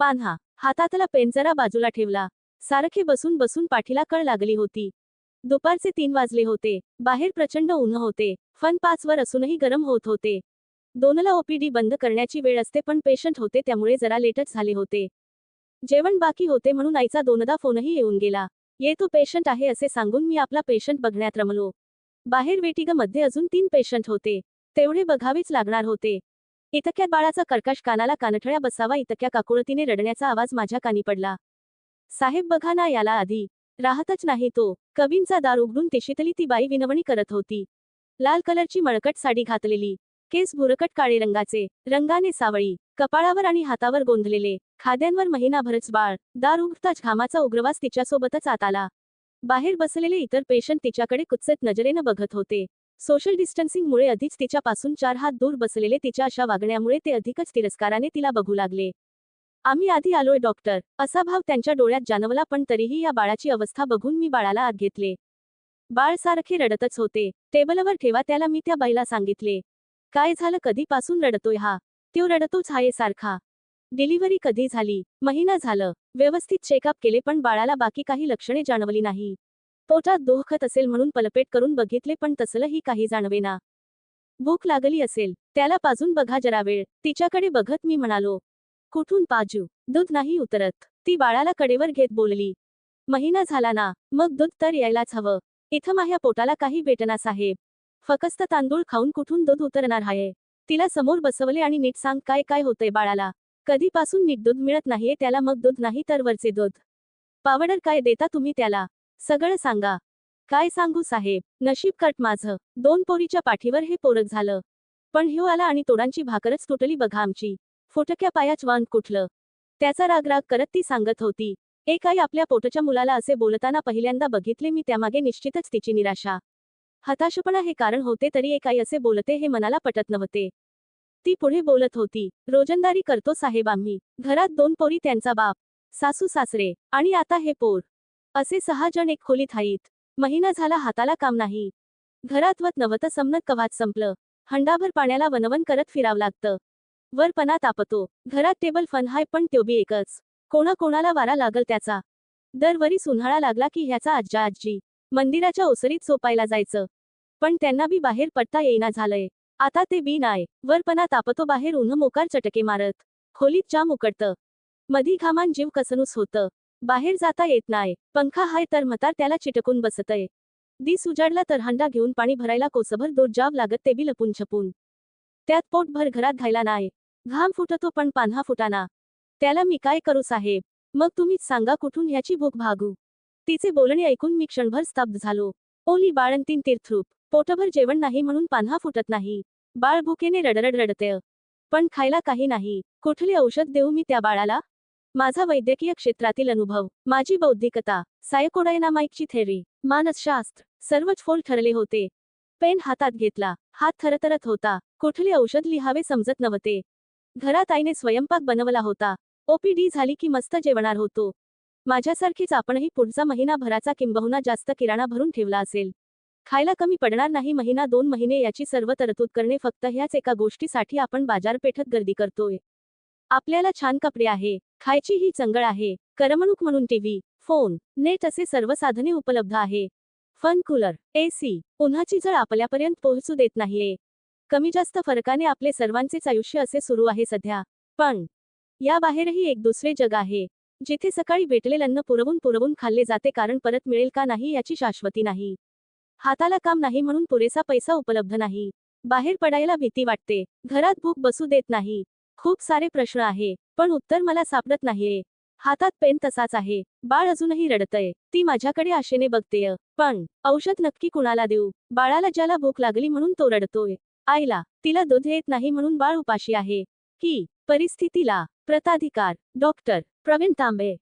पान्हा हातातला पेंजरा बाजूला ठेवला. सारखे बसून बसून पाठीला कळ लागली होती. दुपारचे तीन वाजले होते. बाहेर प्रचंड उन्ह होते. फन पाचवर असूनही गरम होत होते. दोनला ओपीडी बंद करण्याची वेळ असते पण पेशंट होते त्यामुळे जरा लेटच झाले होते. जेवण बाकी होते म्हणून आईचा दोनदा फोनही येऊन गेला. येतो पेशंट आहे असे सांगून मी आपला पेशंट बघण्यात रमलो. बाहेर वेटिगमध्ये अजून तीन पेशंट होते. तेवढे बघावेच लागणार होते. इतक्यात बाळाचा कर्कश कानाला कानठळ्या बसावा इतक्या काकुळतीने रडण्याचा आवाज माझ्या कानी पडला. साहेब बघा ना याला आधी. राहतच नाही तो. कवींचा दार उघडून तिशीतली ती बाई विनवणी करत होती. लाल कलरची मळकट साडी घातलेली. केस भुरकट काळे रंगाचे. रंगाने सावळी. कपाळावर आणि हातावर गोंधलेले. खाद्यांवर महिनाभरच बाळ. दार उघडताच घामाचा उग्रवास तिच्यासोबतच आत आला. बाहेर बसलेले इतर पेशंट तिच्याकडे कुत्सत नजरेनं बघत होते. सोशल डिस्टन्सिंगमुळे आधीच तिच्यापासून चार हात दूर बसलेले तिच्या अशा वागण्यामुळे ते अधिकच तिरस्काराने तिला बघू लागले. आम्ही आधी आलोय डॉक्टर. असा भाव त्यांच्या डोळ्यात जाणवला पण तरीही या बाळाची अवस्था बघून मी बाळाला आत घेतले. बाळ सारखे रडतच होते. टेबलवर ठेवा त्याला मी त्या बाईला सांगितले. काय झालं? कधीपासून रडतोय हा? तो रडतोच हाये सारखा. डिलिव्हरी कधी झाली? महिना झालं. व्यवस्थित चेकअप केले पण बाळाला बाकी काही लक्षणे जाणवली नाही. पोटात दोहखत असेल म्हणून पलपेट करून बघितले पण तसलंही काही जाणवेना. भूक लागली असेल त्याला पाजून बघा जरा वेळ तिच्याकडे बघत मी म्हणालो. कुठून पाजू? दूध नाही उतरत. ती बाळाला कडेवर घेत बोलली. महिना झाला ना मग दूध तर यायलाच हवं. इथं माझ्या पोटाला काही भेटना साहेब. फकस्त तांदूळ खाऊन कुठून दूध उतरणार आहे तिला समोर बसवले आणि नीट सांग काय काय होतंय बाळाला? कधीपासून नीट दूध मिळत नाहीये त्याला मग दूध नाही तर वरचे दूध? पावडर काय देता तुम्ही त्याला? सगळं सांगा. काय सांगू साहेब? नशीब कट माझं. दोन पोरीच्या पाठीवर हे पोरक झालं. पण ह्यो आला आणि तोडांची भाकरच तुटली बघा आमची. फुटक्या पायाच वांग कुठलं? त्याचा राग राग करत ती सांगत होती. एक आई आपल्या पोटच्या मुलाला असे बोलताना पहिल्यांदा बघितले मी त्यामागे निश्चितच तिची निराशा. हताशपणा हे कारण होते तरी एक आई असे बोलते हे मनाला पटत नव्हते. ती पुढे बोलत होती रोजंदारी करतो साहेब आम्ही. घरात दोन पोरी त्यांचा बाप सासू सासरे आणि आता हे पोर. असे सहा जण एक खोलीत हाईत. महिना झाला हाताला काम नाही. घरात वत नवत समनत कवात संपलं. हंडाभर पाण्याला वनवन करत फिरावं लागतं. वर पणा तापतो. घरात टेबल फन हाय पण त्यो बी एकच. कोणा कोणाला वारा लागल त्याचा. दरवरीस उन्हाळा लागला की ह्याचा आज्जा आजी मंदिराच्या ओसरीत सोपायला जायचं. पण त्यांना बी बाहेर पडता येईना झालंय. आता ते बी नाय. वरपणा तापतो बाहेर उन्ह मोकार चटके मारत. खोलीत जाम उकडतं. मधी घामान जीव कसनूस होतं. बाहेर जाता येत नाही. पंखा हाय तर म्हातार त्याला चिटकून बसतय दिस उजाडला तर हंडा घेऊन पाणी भरायला कोसभर दूर जाव लागत ते बी लपून छपून. त्यात पोटभर घरात घायला नाही. घाम फुटतो पण पान्हा फुटाना. त्याला मी काय करू साहेब? मग तुम्हीच सांगा कुठून ह्याची भूक भागू? तिचे बोलणे ऐकून मी क्षणभर स्तब्ध झालो. ओली बाळंतीन तीर्थरूप. पोटभर जेवण नाही म्हणून पान्हा फुटत नाही. बाळ भुकेने रडरड रडते पण खायला काही नाही. कुठले औषध देऊ मी त्या बाळाला? माझा वैद्यकीय क्षेत्रातील अनुभव माझी बौद्धिकता सायकोडायनामाइकची थेरी मानसशास्त्र सर्वच फोल ठरले होते. पेन हातात घेतला हात थरथरत होता कुठले औषध लिहावे समजत नव्हते. घरात आईने स्वयंपाक बनवला होता. ओपीडी झाली की मस्त जेवणार होतो. माझ्यासारखीच आपणही पुढचा महिनाभराचा किंबहुना जास्त किराणा भरून ठेवला असेल. खायला कमी पडणार नाही महिना दोन महिने याची सर्व तरतूद करणे फक्त ह्याच एका गोष्टीसाठी आपण बाजारपेठत गर्दी करतोय. आपल्याला छान कपडे आहे खायची ही चंगळ आहे करमणूक म्हणून टीव्ही फोन नेट असे सर्व साधने उपलब्ध आहे. फन कूलर एसी उन्हाची जळ आपल्यापर्यंत पोहोचू देत नाहीये. कमी जास्त फरकाने आपले सर्वांचेच आयुष्य असे सुरू आहे सध्या. पण या बाहेरही एक दुसरे जग आहे जिथे सकाळी भेटलेलं अन्न पुरवून पुरवून खाल्ले जाते कारण परत मिळेल का नाही याची शाश्वती नाही. हाताला काम नाही म्हणून पुरेसा पैसा उपलब्ध नाही. बाहेर पडायला भीती वाटते घरात भूक बसू देत नाही. खूप सारे प्रश्न आहे पण उत्तर मला सापडत नाहीये. हातात पेन तसाच आहे. बाळ अजूनही रडतय. ती माझ्याकडे आशेने बघतेय. पण औषध नक्की कुणाला देऊ? बाळाला ज्याला भूक लागली म्हणून तो रडतोय. आईला तिला दूध येत नाही म्हणून बाळ उपाशी आहे. ही परिस्थितीला. प्रताधिकार डॉक्टर. प्रवीण तांबे.